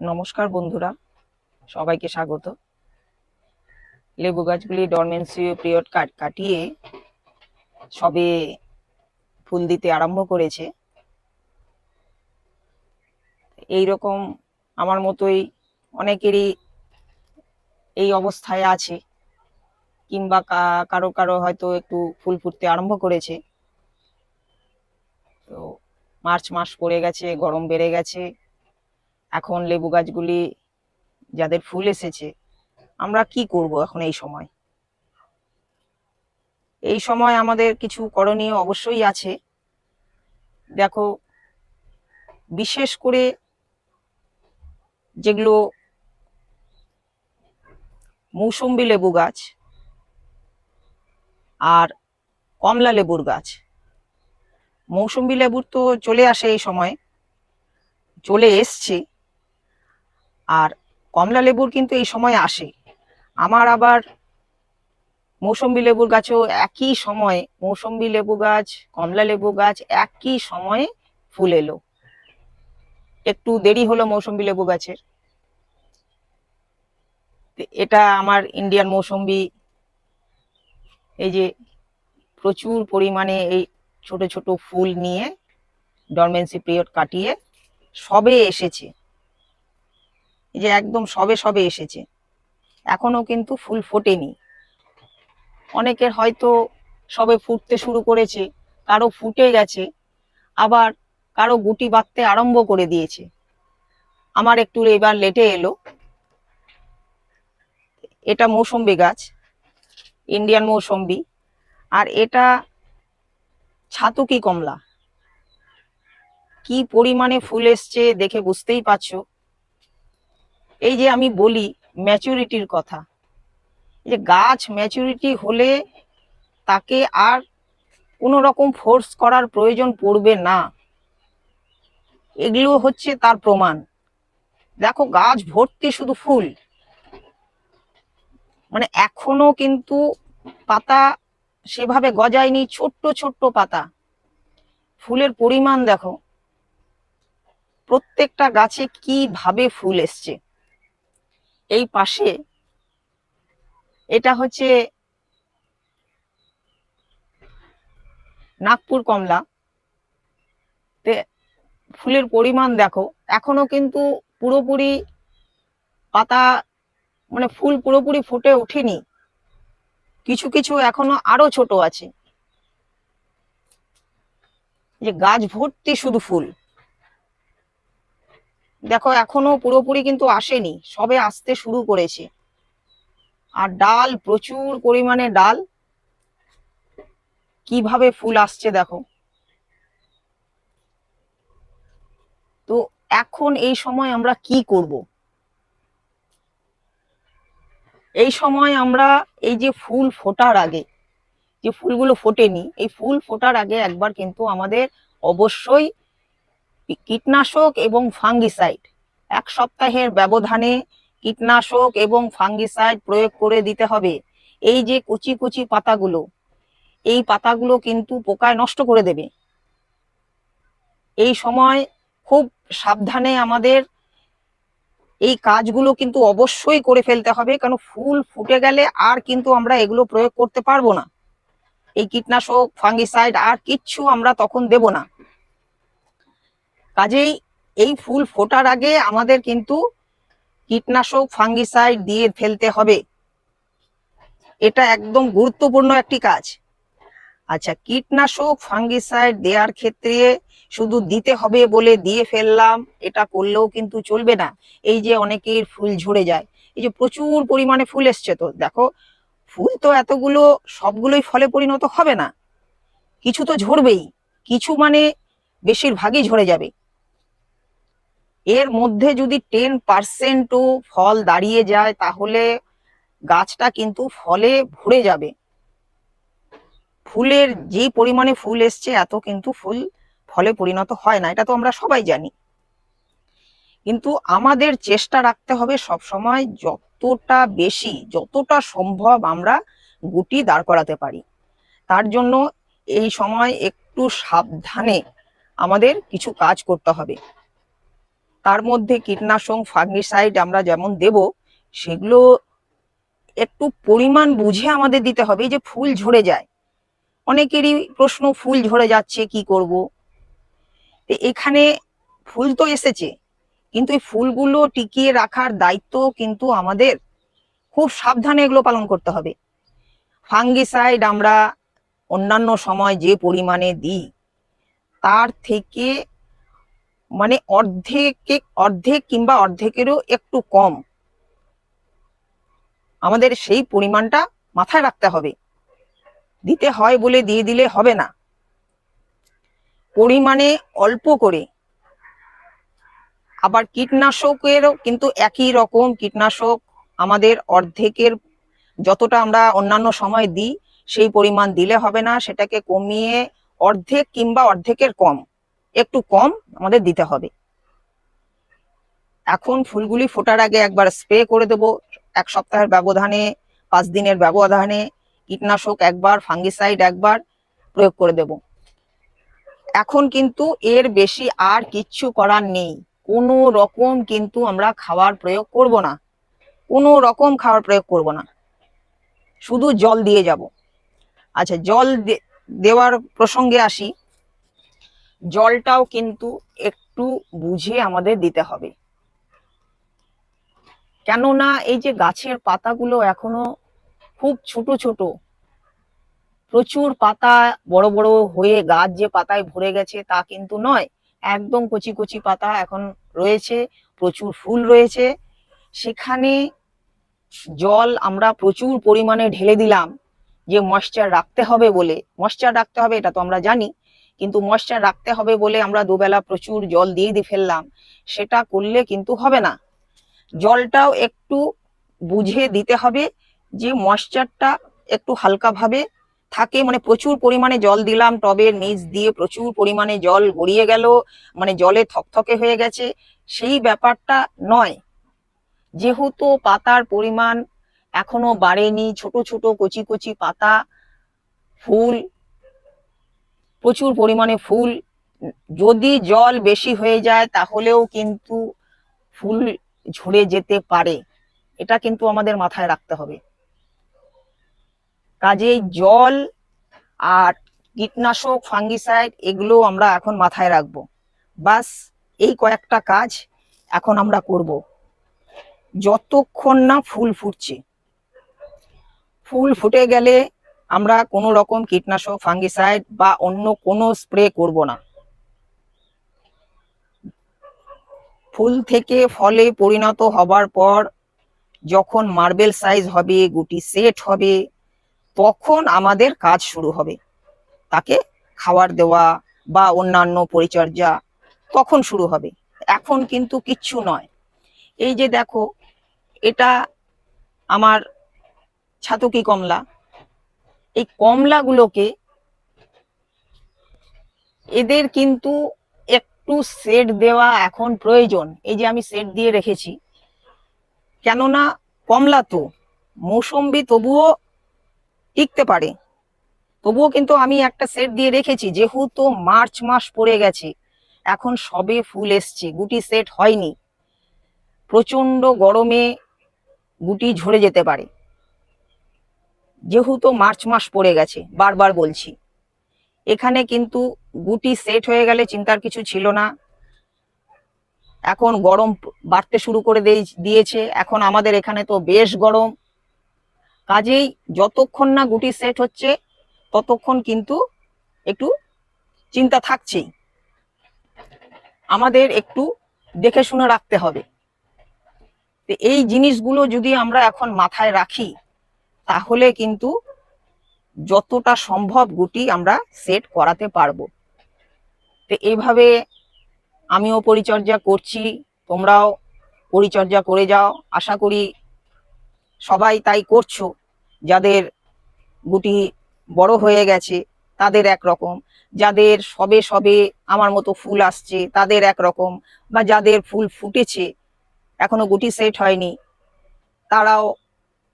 নমস্কার বন্ধুরা, সবাইকে স্বাগত। লেবু গাছগুলি ডরমেন্সি পিরিয়ড কাট কাটিয়ে সবে ফুল দিতে আরম্ভ করেছে। এই রকম আমার মতোই অনেকেরই এই অবস্থায় আছে, কিংবা কারও কারও হয়তো একটু ফুল ফুটতে আরম্ভ করেছে। তো মার্চ মাস পড়ে গেছে, গরম বেড়ে গেছে এখন লেবু গাছগুলি যাদের ফুল এসেছে, আমরা কি করব এখন এই সময়? এই সময় আমাদের কিছু করণীয় অবশ্যই আছে। দেখো, বিশেষ করে যেগুলো মৌসুম্বি লেবু গাছ আর কমলা লেবুর গাছ। মৌসুম্বি লেবুর তো চলে আসে এই সময়, চলে এসছে। আর কমলা লেবুর কিন্তু এই সময় আসে। আমার আবার মৌসুম্বি লেবুর গাছও একই সময়ে মৌসুম্বি লেবু গাছ, কমলা লেবু গাছ একই সময়ে ফুল এলো। একটু দেরি হলো মৌসুম্বি লেবু গাছের। এটা আমার ইন্ডিয়ান মৌসুম্বি। এই যে প্রচুর পরিমাণে এই ছোট ছোট ফুল নিয়ে ডরমেন্সি পিরিয়ড কাটিয়ে সবে এসেছে। এই যে একদম সবে সবে এসেছে। এখনও কিন্তু ফুল ফোটেনি। অনেকের হয়তো সবে ফুটতে শুরু করেছে কারও ফুটে গেছে, আবার কারও গুটি বাঁধতে আরম্ভ করে দিয়েছে। আমার একটু এবার লেটে এলো। এটা মৌসম্বি গাছ ইন্ডিয়ান মৌসম্বি, আর এটা ছাতুকি কমলা। কি পরিমাণে ফুল এসছে দেখে বুঝতেই পারছ। এই যে আমি বলি, ম্যাচুরিটির কথা। যে গাছ ম্যাচুরিটি হলে তাকে আর কোনো রকম ফোর্স করার প্রয়োজন পড়বে না। এগুলো হচ্ছে তার প্রমাণ। দেখো, গাছ ভর্তি শুধু ফুল। মানে এখনও কিন্তু পাতা সেভাবে গজায়নি, ছোট্ট ছোট্ট পাতা। ফুলের পরিমাণ দেখো, প্রত্যেকটা গাছে কীভাবে ফুল এসছে। এই পাশে এটা হচ্ছে নাগপুর কমলা। ফুলের পরিমাণ দেখো, এখনও কিন্তু পুরোপুরি পাতা মানে ফুল পুরোপুরি ফুটে ওঠেনি। কিছু কিছু এখনও আরও ছোট আছে। যে গাছ ভর্তি শুধু ফুল। দেখো, এখনও পুরোপুরি কিন্তু আসেনি। সবে আসতে শুরু করেছে। আর ডাল, প্রচুর পরিমাণে ডাল। কীভাবে ফুল আসছে দেখো। তো এখন এই সময় আমরা কি করব? এই সময় আমরা এই যে ফুল ফোটার আগে, যে ফুলগুলো ফোটেনি, এই ফুল ফোটার আগে একবার কিন্তু আমাদের অবশ্যই কীটনাশক এবং ফাঙ্গিসাইড। এক সপ্তাহের ব্যবধানে কীটনাশক এবং ফাঙ্গিসাইড প্রয়োগ করে দিতে হবে। এই যে কুচি কুচি পাতাগুলো, এই পাতাগুলো কিন্তু পোকায় নষ্ট করে দেবে। এই সময় খুব সাবধানে আমাদের এই কাজগুলো কিন্তু অবশ্যই করে ফেলতে হবে কারণ ফুল ফুটে গেলে আর কিন্তু আমরা এগুলো প্রয়োগ করতে পারব না। এই কীটনাশক, ফাঙ্গিসাইড আর কিচ্ছু আমরা তখন দেব না। কাজেই এই ফুল ফোটার আগে আমাদের কিন্তু কীটনাশক, ফাঙ্গিসাইড দিয়ে ফেলতে হবে। এটা একদম গুরুত্বপূর্ণ একটি কাজ। আচ্ছা কীটনাশক, ফাঙ্গিসাইড দেওয়ার ক্ষেত্রে শুধু দিতে হবে বলে দিয়ে ফেললাম, এটা করলেও কিন্তু চলবে না। এই যে অনেকের ফুল ঝরে যায়, এই যে প্রচুর পরিমাণে ফুল এসছে তো, দেখো, ফুল তো এতগুলো, সবগুলোই ফলে পরিণত হবে না। কিছু তো ঝরবেই, কিছু মানে বেশিরভাগই ঝরে যাবে। এর মধ্যে যদি টেন পার্সেন্টও ফল দাঁড়িয়ে যায়, তাহলে গাছটা কিন্তু ফলে ভরে যাবে। ফুলের যে পরিমাণে ফুল এসছে, এত কিন্তু ফুল ফলে পরিণত হয় না, এটা তো আমরা সবাই জানি। কিন্তু আমাদের চেষ্টা রাখতে হবে সব সময় যতটা বেশি, যতটা সম্ভব আমরা গুটি দাঁড় করাতে পারি। তার জন্য এই সময় একটু সাবধানে আমাদের কিছু কাজ করতে হবে। তার মধ্যে কীটনাশক ফাঙ্গিসাইড আমরা যেমন দেব, সেগুলো একটু পরিমাণ বুঝে আমাদের দিতে হবে। যে ফুল ঝরে যায়, অনেকেরই প্রশ্ন, ফুল ঝরে যাচ্ছে, কি করব? এখানে ফুল তো এসেছে, কিন্তু এই ফুলগুলো টিকিয়ে রাখার দায়িত্ব কিন্তু আমাদের খুব সাবধানে এগুলো পালন করতে হবে। ফাঙ্গিসাইড আমরা অন্যান্য সময় যে পরিমাণে দিই, তার থেকে মানে অর্ধেক অর্ধেক কিংবা অর্ধেকেরও একটু কম। আমাদের সেই পরিমাণটা মাথায় রাখতে হবে। দিতে হয় বলে দিয়ে দিলে হবে না। পরিমাণে অল্প করে। আবার কীটনাশকেরও কিন্তু একই রকম কীটনাশক আমাদের অর্ধেকের যতটা আমরা অন্যান্য সময় দিই, সেই পরিমাণ দিলে হবে না, সেটাকে কমিয়ে অর্ধেক কিংবা অর্ধেকের কম। একটু কম আমাদের দিতে হবে। এখন ফুলগুলি ফোটার আগে একবার স্প্রে করে দেব। এক সপ্তাহের ব্যবধানে, পাঁচ দিনের ব্যবধানে কীটনাশক একবার ফাঙ্গিসাইড একবার প্রয়োগ করে দেব। এখন কিন্তু এর বেশি আর কিচ্ছু করার নেই। কোনো রকম কিন্তু আমরা খাবার প্রয়োগ করব না। কোনো রকম খাবার প্রয়োগ করব না। শুধু জল দিয়ে যাব। আচ্ছা জল দেওয়ার প্রসঙ্গে আসি। জলটাও কিন্তু একটু বুঝে আমাদের দিতে হবে। কেননা এই যে গাছের পাতাগুলো এখনও খুব ছোট ছোট, প্রচুর পাতা, বড় বড় হয়ে গাছ যে পাতায় ভরে গেছে তা কিন্তু নয়, একদম কচি কচি পাতা এখন রয়েছে, প্রচুর ফুল রয়েছে। সেখানে জল আমরা প্রচুর পরিমাণে ঢেলে দিলাম যে ময়শ্চার রাখতে হবে বলে। ময়শ্চার রাখতে হবে এটা তো আমরা জানি কিন্তু ময়শ্চার রাখতে হবে বলে আমরা দুবেলা প্রচুর জল দিয়ে দিয়ে ফেললাম। সেটা করলে কিন্তু হবে না। জলটাও একটু বুঝে দিতে হবে যে ময়শ্চারটা একটু হালকাভাবে থাকে। মানে প্রচুর পরিমাণে জল দিলাম, টবের নিচ দিয়ে প্রচুর পরিমাণে জল গড়িয়ে গেল মানে জলে থকথকে হয়ে গেছে। সেই ব্যাপারটা নয়। যেহেতু পাতার পরিমাণ এখনও বাড়েনি, ছোট ছোট কচি কচি পাতা, ফুল প্রচুর পরিমাণে ফুল। যদি জল বেশি হয়ে যায়, তাহলেও কিন্তু ফুল ঝরে যেতে পারে। এটা কিন্তু আমাদের মাথায় রাখতে হবে। কাজেই জল আর কীটনাশক, ফাঙ্গিসাইড, এগুলো আমরা এখন মাথায় রাখব। বাস এই কয়েকটা কাজ এখন আমরা করব। যতক্ষণ না ফুল ফুটছে। ফুল ফুটে গেলে আমরা কোনো রকম কীটনাশক ফাঙ্গিসাইড বা অন্য কোনো স্প্রে করব না। ফুল থেকে ফলে পরিণত হবার পর যখন মার্বেল সাইজ হবে, গুটি সেট হবে, তখন আমাদের কাজ শুরু হবে। তাকে খাবার দেওয়া বা অন্যান্য পরিচর্যা তখন শুরু হবে। এখন কিন্তু কিচ্ছু নয়। এই যে দেখো, এটা আমার ছাতকি কমলা? এই কমলাগুলোকে এদের কিন্তু একটু সেট দেওয়া এখন প্রয়োজন। এই যে আমি সেট দিয়ে রেখেছি। কেননা কমলা তো, মৌসম্বি তবুও টিকতে পারে। তবুও কিন্তু আমি একটা সেট দিয়ে রেখেছি, যেহেতু মার্চ মাস পড়ে গেছে। এখন সবে ফুল এসছে, গুটি সেট হয়নি। প্রচণ্ড গরমে গুটি ঝরে যেতে পারে। যেহেতু মার্চ মাস পড়ে গেছে, বারবার বলছি। এখানে কিন্তু গুটি সেট হয়ে গেলে চিন্তার কিছু ছিল না। এখন গরম বাড়তে শুরু করে দিয়েছে। এখন আমাদের এখানে তো বেশ গরম। কাজেই যতক্ষণ না গুটি সেট হচ্ছে, ততক্ষণ কিন্তু একটু চিন্তা থাকছেই। আমাদের একটু দেখে শুনে রাখতে হবে। এই জিনিসগুলো যদি আমরা এখন মাথায় রাখি তাহলে কিন্তু যতটা সম্ভব গুটি আমরা সেট করাতে পারব। তো এইভাবে আমিও পরিচর্যা করছি, তোমরাও পরিচর্যা করে যাও। আশা করি সবাই তাই করছ, যাদের গুটি বড় হয়ে গেছে তাদের এক রকম যাদের সবে সবে আমার মতো ফুল আসছে তাদের এক রকম বা যাদের ফুল ফুটেছে এখনও গুটি সেট হয়নি, তারাও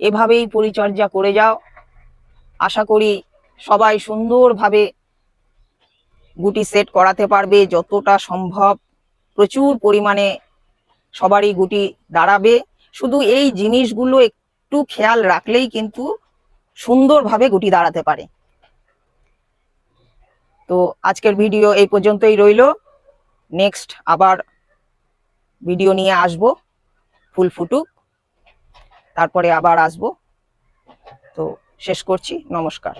এভাবেই পরিচর্যা করে যাও। আশা করি সবাই সুন্দরভাবে গুটি সেট করাতে পারবে যতটা সম্ভব। প্রচুর পরিমাণে সবারই গুটি দাঁড়াবে। শুধু এই জিনিসগুলো একটু খেয়াল রাখলেই কিন্তু সুন্দরভাবে গুটি দাঁড়াতে পারে। তো আজকের ভিডিও এই পর্যন্তই রইল। নেক্সট আবার ভিডিও নিয়ে আসব। ফুল ফুটুক। তারপরে আবার আসব। তো শেষ করছি নমস্কার।